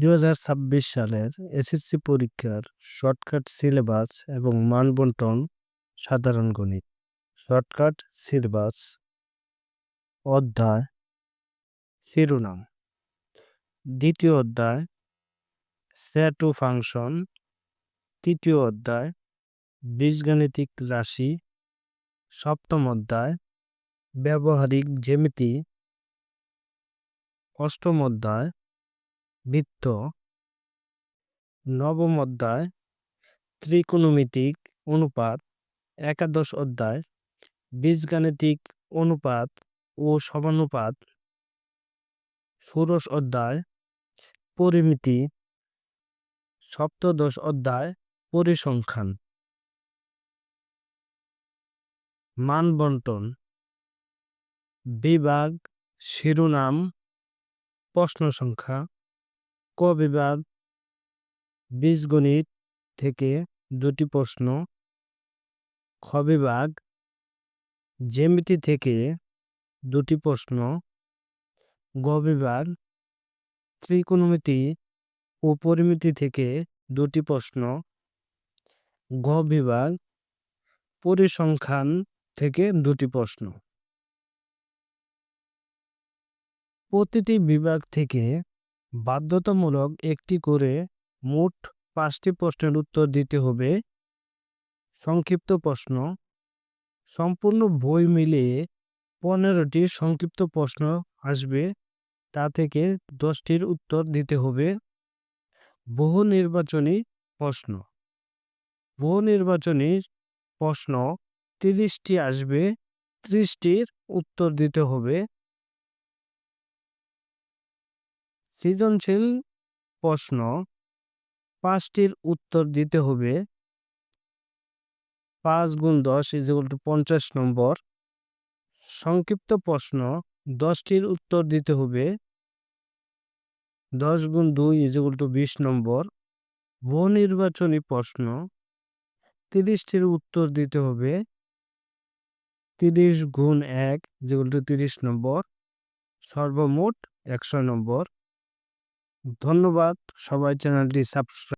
2026 সালের এসএসসি পরীক্ষার shortcut syllabus এবং মান বন্টন সাধারণ গণিত। শর্টকাট সিলেবাস অধ্যায় শিরোনাম। দ্বিতীয় অধ্যায় সেটু ফাংশন। তৃতীয় অধ্যায় বীজগাণিতিক রাশি। সপ্তম অধ্যায় ব্যবহারিক জ্যামিতি। অষ্টম অধ্যায় বৃত্ত নবম অধ্যায়, ত্রিকোণমিতিক অনুপাত, একাদশ অধ্যায়, বীজগাণিতিক অনুপাত ও সমানুপাত। ষোড়শ অধ্যায়, পরিমিতি, সপ্তদশ অধ্যায়, পরিসংখ্যান। মান বন্টন বিভাগ, শিরোনাম, প্রশ্ন সংখ্যা। ক বিভাগ বীজগণিত থেকে দুটি প্রশ্ন খ বিভাগ জ্যামিতি থেকে দুটি প্রশ্ন গ বিভাগ ত্রিকোণমিতি ও পরিমিতি থেকে দুটি প্রশ্ন গ বিভাগ পরিসংখ্যান থেকে দুটি প্রশ্ন। প্রতিটি বিভাগ থেকে বাধ্যতামূলক একটি করে মোট পাঁচটি প্রশ্নের উত্তর দিতে হবে। সংক্ষিপ্ত প্রশ্ন। সম্পূর্ণ বই মিলিয়ে পনেরোটি সংক্ষিপ্ত প্রশ্ন আসবে, তা থেকে দশটির উত্তর দিতে হবে। বহু নির্বাচনী প্রশ্ন। বহু নির্বাচনী প্রশ্ন তিরিশটি আসবে, ত্রিশটির উত্তর দিতে হবে। সৃজনশীল প্রশ্ন পাঁচটির উত্তর দিতে হবে। পাঁচ গুণ দশ ইজিকল টু পঞ্চাশ নম্বর। সংক্ষিপ্ত প্রশ্ন, দশটির উত্তর দিতে হবে। দশ গুণ দুই ইজিকল টু বিশ নম্বর। বহু নির্বাচনী প্রশ্ন, তিরিশটির উত্তর দিতে হবে। তিরিশ গুণ এক যেগুলো তিরিশ নম্বর। সর্বমোট একশো নম্বর। ধন্যবাদ। সবাই চ্যানেলটি সাবস্ক্রাইব